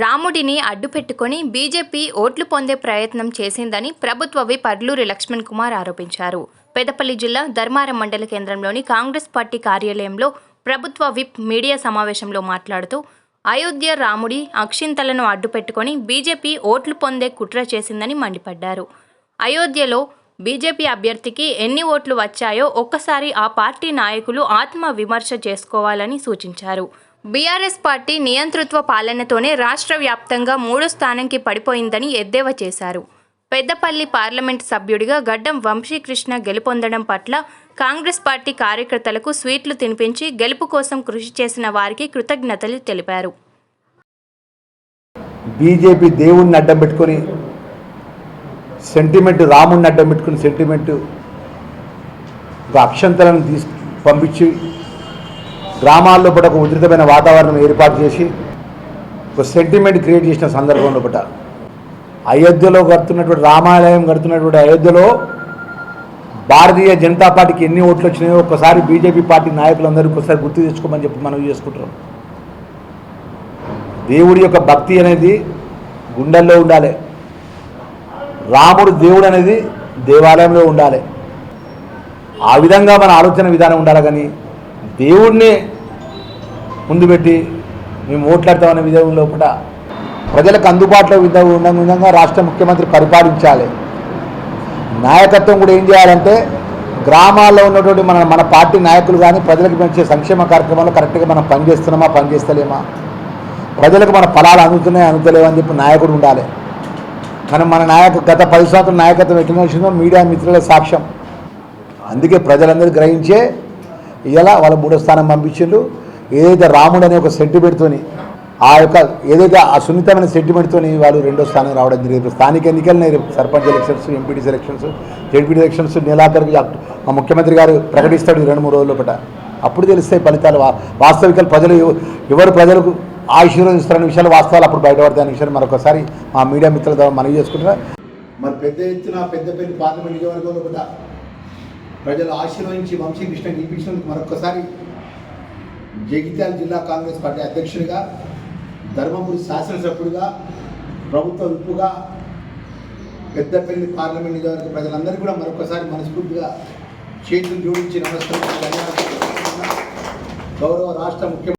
రాముడిని అడ్డుపెట్టుకొని బీజేపీ ఓట్లు పొందే ప్రయత్నం చేసిందని ప్రభుత్వ విప్ అడ్లూరి లక్ష్మణ్ కుమార్ ఆరోపించారు. పెదపల్లి జిల్లా ధర్మారం మండల కేంద్రంలోని కాంగ్రెస్ పార్టీ కార్యాలయంలో ప్రభుత్వ విప్ మీడియా సమావేశంలో మాట్లాడుతూ అయోధ్య రాముడి అక్షింతలను అడ్డుపెట్టుకొని బీజేపీ ఓట్లు పొందే కుట్ర చేసిందని మండిపడ్డారు. అయోధ్యలో బీజేపీ అభ్యర్థికి ఎన్ని ఓట్లు వచ్చాయో ఒక్కసారి ఆ పార్టీ నాయకులు ఆత్మ విమర్శ చేసుకోవాలని సూచించారు. బీఆర్ఎస్ పార్టీ నియంతృత్వ పాలనతోనే రాష్ట్ర వ్యాప్తంగా మూడో స్థానంకి పడిపోయిందని ఎద్దేవా చేశారు. పెద్దపల్లి పార్లమెంట్ సభ్యుడిగా గడ్డం వంశీకృష్ణ గెలుపొందడం పట్ల కాంగ్రెస్ పార్టీ కార్యకర్తలకు స్వీట్లు తినిపించి గెలుపు కోసం కృషి చేసిన వారికి కృతజ్ఞతలు తెలిపారు. బీజేపీ దేవుణ్ణి అడ్డం పెట్టుకొని సెంటిమెంట్ రాముణ్ణి అడ్డం పెట్టుకుని సెంటిమెంట్ ఒక అక్షంతలను తీసు పంపించి గ్రామాల్లో పూట ఒక ఉధృతమైన వాతావరణం ఏర్పాటు చేసి ఒక సెంటిమెంట్ క్రియేట్ చేసిన సందర్భంలో పూట. అయోధ్యలో కడుతున్నటువంటి రామాలయం కడుతున్నటువంటి అయోధ్యలో భారతీయ జనతా పార్టీకి ఎన్ని ఓట్లు వచ్చినాయో ఒక్కసారి బీజేపీ పార్టీ నాయకులందరూ ఒకసారి గుర్తు తెచ్చుకోమని చెప్పి మనం చేసుకుంటున్నాం. దేవుడి యొక్క భక్తి అనేది గుండెల్లో ఉండాలి. రాముడు దేవుడు అనేది దేవాలయంలో ఉండాలి. ఆ విధంగా మన ఆలోచన విధానం ఉండాలి కానీ దేవుడిని ముందు పెట్టి మేము ఓట్లాడతామనే విధంగా లోపల ప్రజలకు అందుబాటులో విధంగా ఉన్న విధంగా రాష్ట్ర ముఖ్యమంత్రి పరిపాలించాలి. నాయకత్వం కూడా ఏం చేయాలంటే గ్రామాల్లో ఉన్నటువంటి మన మన పార్టీ నాయకులు కానీ ప్రజలకు పెంచే సంక్షేమ కార్యక్రమాలు కరెక్ట్గా మనం పనిచేస్తున్నామా పనిచేస్తలేమా? ప్రజలకు మన ఫలాలు అందుతున్నాయి అందుతలేవు అని చెప్పి నాయకుడు ఉండాలి. మనం మన నాయక గత పది శాతం నాయకత్వం ఎట్లా వచ్చిందో మీడియా మిత్రుల సాక్ష్యం. అందుకే ప్రజలందరూ గ్రహించే ఇలా వాళ్ళ మూడో స్థానం పంపించిండ్రు. ఏదైతే రాముడు అనే ఒక సెంటిమెంట్తోని ఆ యొక్క ఏదైతే ఆ సున్నితమైన సెంటిమెంట్తోని వాళ్ళు రెండో స్థానం రావడం జరిగింది. స్థానిక ఎన్నికలు రేపు sarpanch elections MPT elections ZPT elections నెలాఖరికి మా ముఖ్యమంత్రి గారు ప్రకటిస్తాడు రెండు మూడు రోజుల పట అప్పుడు తెలుస్తాయి ఫలితాలు. వాస్తవికలు వాస్తవికాలు ప్రజలు ఎవరు ప్రజలకు ఆశీర్వదిస్తారనే విషయాలు వాస్తవాలు అప్పుడు బయటపడతాయనే విషయాన్ని మరొకసారి మా మీడియా మిత్రుల ద్వారా మనవి చేసుకుంటున్నా. మరి పెద్ద ఎత్తున పెద్ద పార్లమెంట్ నియోజకవర్గంలో కూడా ప్రజలు ఆశీర్వదించి వంశీకృష్ణ గెలిపించినందుకు మరొకసారి జగిత్యాల జిల్లా కాంగ్రెస్ పార్టీ అధ్యక్షుడిగా ధర్మపురి శాసనసభ్యుడిగా ప్రభుత్వ విప్పుగా పెద్దపల్లి పార్లమెంట్ నియోజకవర్గ ప్రజలందరికీ కూడా మరొకసారి మనస్ఫూర్తిగా చేతులు జోడించి నమస్కారం ధన్యవాదాలు గౌరవ రాష్ట్ర ముఖ్యమంత్రి